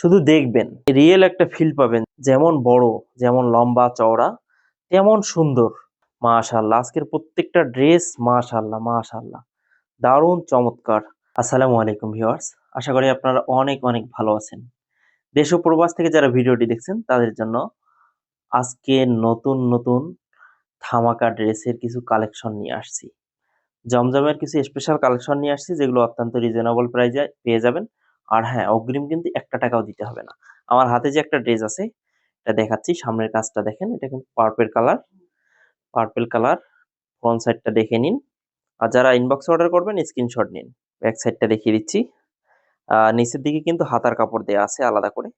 শুধু দেখবেন রিয়েল একটা ফিল পাবেন। যেমন বড়, যেমন লম্বা চওড়া, তেমন সুন্দর। মাশাল্লাহ আজকের প্রত্যেকটা ড্রেস মাশাল্লাহ মাশাল্লাহ দারুণ চমৎকার। আসসালামু আলাইকুম ভিউয়ার্স আশা করি আপনারা অনেক অনেক ভালো আছেন। দেশ ও প্রবাস থেকে যারা ভিডিওটি দেখছেন, তাদের জন্য আজকে নতুন নতুন ধামাকা ড্রেসের কিছু কালেকশন নিয়ে আসছি। জমজমের কিছু স্পেশাল কালেকশন নিয়ে আসছি, যেগুলো অত্যন্ত রিজনেবল প্রাইজে পেয়ে যাবেন। আর হ্যাঁ অগ্রিম কিন্তু একটা টাকাও দিতে হবে না। আমার হাতে যে একটা ড্রেস আছে, এটা দেখাচ্ছি, সামনের কাজটা দেখেন, এটা কিন্তু purple colour purple colour front সাইডটা দেখে নিন। আর যারা ইনবক্স অর্ডার করবেন স্ক্রিনশট নিন। ব্যাক সাইডটা দেখিয়ে দিচ্ছি। নিচের দিকে কিন্তু হাতার কাপড় দেওয়া আছে আলাদা করে।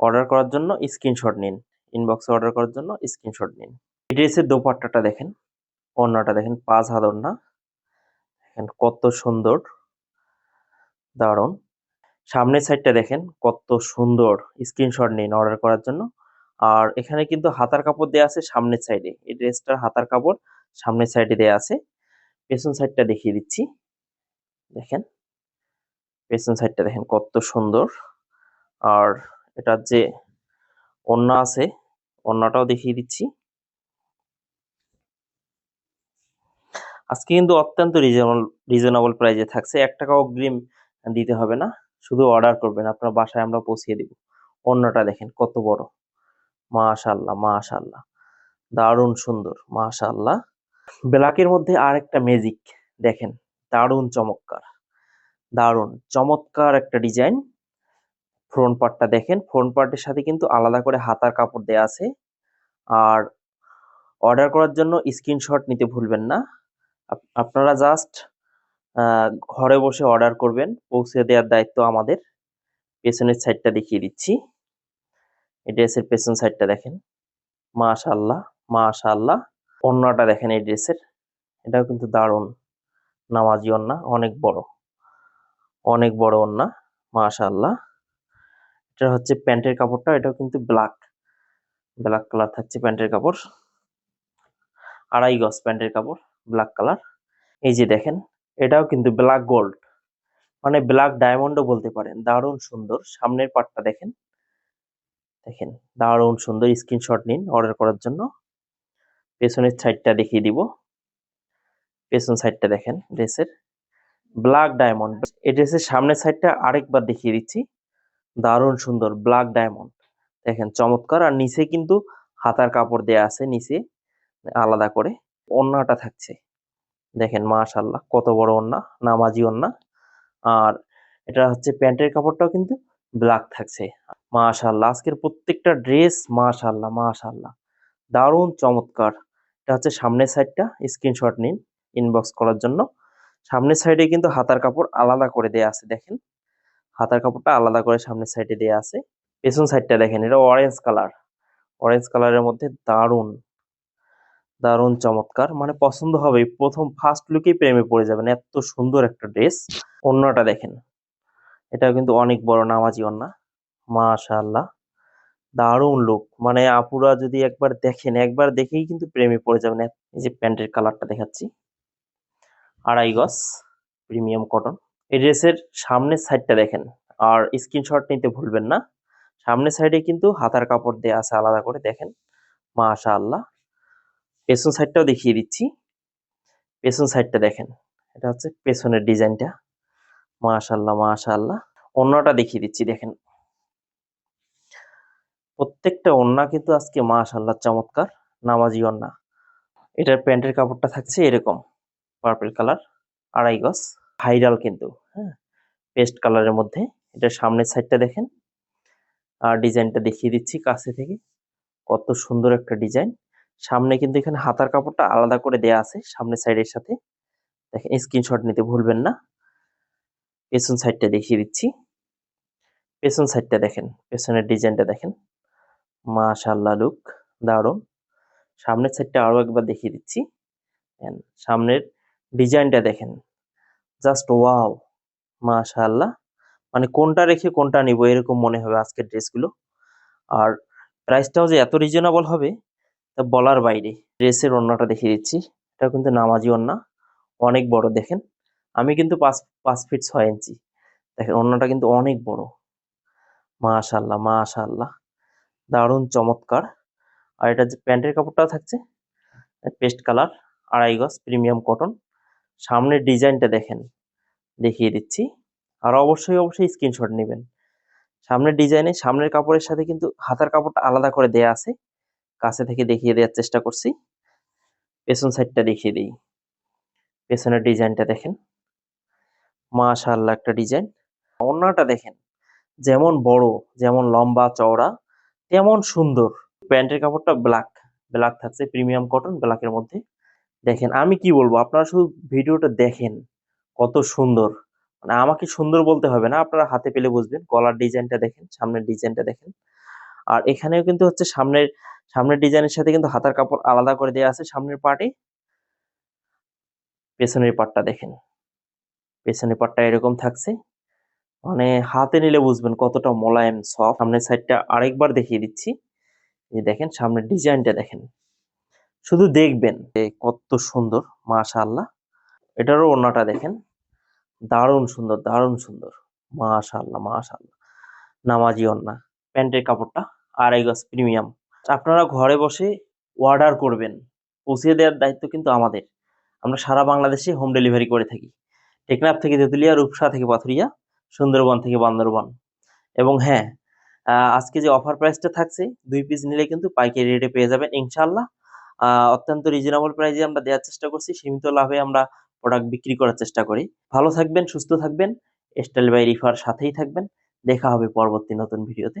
অর্ডার করার জন্য স্ক্রিনশট নিন। ইনবক্সে অর্ডার করার জন্য স্ক্রিনশট নিন। এই ড্রেসের দোপাট্টাটা দেখেন ওড়নাটা দেখেন, পাঁচ হাত ওড়না দেখেন কত সুন্দর, দারুণ। সামনের সাইডটা দেখেন, কত সুন্দর স্ক্রিনশট নিন অর্ডার করার জন্য। আর এখানে কিন্তু হাতার কাপড় দেওয়া আছে সামনের সাইডে এই ড্রেসটার হাতার কাপড় সামনের সাইডে দেওয়া আছে। পেছন সাইডটা দেখিয়ে দিচ্ছি। দেখেন, পেছন সাইডটা দেখেন কত সুন্দর। আর এটার যে ওড়না আছে, ওড়নাটাও দেখিয়ে দিচ্ছি। আজকে কিন্তু অত্যন্ত রিজনেবল রিজনেবল প্রাইজে থাকছে। এক টাকা অগ্রিম দিতে হবে না। শুধু অর্ডার করবেন, আপনার বাসায় আমরা পৌঁছিয়ে দিব। অন্যটা দেখেন কত বড়। মাশাল্লাহ মাশাল্লাহ দারুণ সুন্দর মাশাল্লাহ ব্ল্যাকের মধ্যে আরেকটা ম্যাজিক দেখেন, দারুণ চমৎকার। দারুণ, চমৎকার একটা ডিজাইন ফ্রন্ট পার্টটা দেখেন ফ্রন্ট পার্টের সাথে কিন্তু আলাদা করে হাতার কাপড় দেয়া আছে। আর অর্ডার করার জন্য স্ক্রিনশট নিতে ভুলবেন না। আপ- আপনারা জাস্ট ঘরে বসে অর্ডার করবেন, পৌঁছে দেওয়ার দায়িত্ব আমাদের। পেছনের সাইডটা দেখিয়ে দিচ্ছি। এই ড্রেসের পেছন সাইডটা দেখেন। মাশাল্লাহ মাশাল্লাহ ওড়নাটা দেখেন এই ড্রেসের এটাও কিন্তু দারুণ। নামাজি ওড়না, অনেক বড়। অনেক বড় ওড়না মাশাল্লাহ এটা হচ্ছে প্যান্টের কাপড়টা, এটাও কিন্তু ব্ল্যাক ব্ল্যাক কালার থাকছে প্যান্টের কাপড়। আড়াই গজ প্যান্টের কাপড় ব্ল্যাক কালার এই যে দেখেন এটাও কিন্তু ব্ল্যাক গোল্ড মানে ব্ল্যাক ডায়মন্ডও বলতে পারেন। দারুণ সুন্দর। সামনের পার্টটা দেখেন। দেখেন, দারুণ সুন্দর স্ক্রিনশট নিন অর্ডার করার জন্য। পেছনের সাইডটা দেখিয়ে দিব। পেছন সাইডটা দেখেন ড্রেসের ব্ল্যাক ডায়মন্ড এই ড্রেসের সামনের সাইডটা আরেকবার দেখিয়ে দিচ্ছি। দারুণ সুন্দর ব্ল্যাক ডায়মন্ড দেখেন, চমৎকার। আর নিচে কিন্তু হাতার কাপড় দেয়া আছে, নিচে আলাদা করে। ওড়নাটা থাকছে। দেখেন মাশাল্লাহ কত বড় ওড়না, নামাজি ওড়না। আর এটা হচ্ছে প্যান্টের কাপড়টাও কিন্তু ব্ল্যাক থাকছে। মাশাল্লাহ আজকের প্রত্যেকটা ড্রেস মাশাল্লাহ মাশাল্লাহ দারুণ চমৎকার। এটা হচ্ছে সামনের সাইডটা স্ক্রিনশট নিন ইনবক্স করার জন্য। সামনের সাইডে কিন্তু হাতার কাপড় আলাদা করে দেয়া আছে, দেখেন। হাতার কাপড়টা আলাদা করে সামনের সাইডে দেয়া আছে। পেছন সাইডটা দেখেন, এটা অরেঞ্জ কালার অরেঞ্জ কালারের মধ্যে দারুণ। দারুণ চমৎকার। মানে পছন্দ হবে প্রথম ফার্স্ট লুকেই প্রেমে পড়ে যাবেন। এত সুন্দর একটা ড্রেস অন্যটা দেখেন। এটাও কিন্তু অনেক বড় নামাজি অন্যা মাশাআল্লাহ। দারুণ লুক মানে আপুরা যদি একবার দেখেন, একবার দেখেই কিন্তু প্রেমে পড়ে যাবেন। এই যে প্যান্টের কালারটা দেখাচ্ছি। আড়াই গজ প্রিমিয়াম কটন এই ড্রেসের সামনের সাইডটা দেখেন। আর স্ক্রিনশট নিতে ভুলবেন না। সামনের সাইডে কিন্তু হাতার কাপড় দেয়া আছে আলাদা করে। দেখেন। মাশাআল্লাহ। পেছন সাইডটাও দেখিয়ে দিচ্ছি। পেছন সাইডটা দেখেন, এটা হচ্ছে পেছনের ডিজাইনটা মাশাআল্লাহ মাশাআল্লাহ। ওড়নাটা দেখিয়ে দিচ্ছি, দেখেন। প্রত্যেকটা ওড়না কিন্তু আজকে মাশাআল্লাহ চমৎকার, নামাজি ওড়না এটার প্যান্টের কাপড়টা থাকছে এরকম পার্পল কালার আড়াই গজ। ভাইরাল কিন্তু হ্যাঁ। পেস্ট কালারের মধ্যে এটা সামনের সাইডটা দেখেন। আর ডিজাইনটা দেখিয়ে দিচ্ছি কাছে থেকে। কত সুন্দর একটা ডিজাইন সামনে কিন্তু এখানে হাতার কাপড়টা আলাদা করে দেয়া আছে, সামনের সাইডের সাথে। দেখেন স্ক্রিনশট নিতে ভুলবেন না। পেছন সাইডটা দেখিয়ে দিচ্ছি। পেছন সাইডটা দেখেন, পেছনের ডিজাইনটা দেখেন। মাশাআল্লাহ লুক দারুণ। সামনের সাইডটা আরও একবার দেখিয়ে দিচ্ছি। সামনের ডিজাইনটা দেখেন। জাস্ট ওয়াও মাশাআল্লাহ। মানে কোনটা রেখে কোনটা নিব, এরকম মনে হবে আজকের ড্রেসগুলো আর প্রাইসটাও যে এত রিজনেবল হবে তা বলার বাইরে। ড্রেসের ওড়নাটা দেখিয়ে দিচ্ছি। এটা কিন্তু নামাজি ওড়না। অনেক বড়, দেখেন। আমি কিন্তু পাঁচ পাঁচ ফিট ছয় ইঞ্চি দেখেন, ওড়নাটা কিন্তু অনেক বড়। মাশাল্লাহ মাশাল্লাহ। দারুণ চমৎকার। আর এটা যে প্যান্টের কাপড়টা থাকছে পেস্ট কালার, আড়াই গজ, প্রিমিয়াম কটন। সামনের ডিজাইনটা দেখেন, দেখিয়ে দিচ্ছি। আর অবশ্যই অবশ্যই স্ক্রিনশট নেবেন। সামনের ডিজাইনে, সামনের কাপড়ের সাথে কিন্তু হাতার কাপড়টা আলাদা করে দেয়া আছে। কাছে থেকে দেখিয়ে দেওয়ার চেষ্টা করছি। পেছন সাইডটা দেখিয়ে দিই। পেছনের ডিজাইনটা দেখেন। মাশাআল্লাহ একটা ডিজাইন। ওড়নাটা দেখেন। যেমন বড়, যেমন লম্বা চওড়া, তেমন সুন্দর। প্যান্টের কাপড়টা ব্ল্যাক ব্ল্যাক থাকছে প্রিমিয়াম কটন ব্ল্যাকের মধ্যে। দেখেন, আমি কি বলব? আপনারা শুধু ভিডিওটা দেখেন কত সুন্দর। মানে আমাকে সুন্দর বলতে হবে না, আপনারা হাতে পেলে বুঝবেন। গলার ডিজাইনটা দেখেন, সামনের ডিজাইনটা দেখেন। আর এখানেও কিন্তু হচ্ছে সামনের সামনের ডিজাইনের সাথে কিন্তু হাতার কাপড় আলাদা করে দেওয়া আছে সামনের পার্টে পেছনের পার্টটা দেখেন। পেছনের পার্টটা এরকম থাকছে। মানে হাতে নিলে বুঝবেন কতটা মোলায়েম সফট সামনের সাইডটা আরেকবার দেখিয়ে দিচ্ছি। এই দেখেন, সামনের ডিজাইনটা দেখেন। শুধু দেখবেন যে কত সুন্দর, মাশাআল্লাহ। এটারও ওড়নাটা দেখেন। দারুণ সুন্দর দারুণ সুন্দর। মাশাআল্লাহ মাশাআল্লাহ। নামাজি ওড়না। প্যান্টের কাপড়টা আড়াই গজ প্রিমিয়াম আপনারা ঘরে বসে অর্ডার করবেন। পৌঁছে দেওয়ার দায়িত্ব কিন্তু আমাদের। আমরা সারা বাংলাদেশে হোম ডেলিভারি করে থাকি। টেকনাফ থেকে তেঁতুলিয়া, রূপসা থেকে পাথুরিয়া, সুন্দরবন থেকে বান্দরবন। এবং হ্যাঁ আজকে যে অফার প্রাইসটা থাকছে, দুই পিস নিলে কিন্তু পাইকারি রেটে পেয়ে যাবেন ইনশাল্লাহ অত্যন্ত রিজনেবল প্রাইসে আমরা দেওয়ার চেষ্টা করছি। সীমিত লাভে আমরা প্রোডাক্ট বিক্রি করার চেষ্টা করি। ভালো থাকবেন, সুস্থ থাকবেন। স্টাইল বাই রিফার সাথেই থাকবেন। দেখা হবে পরবর্তী নতুন ভিডিওতে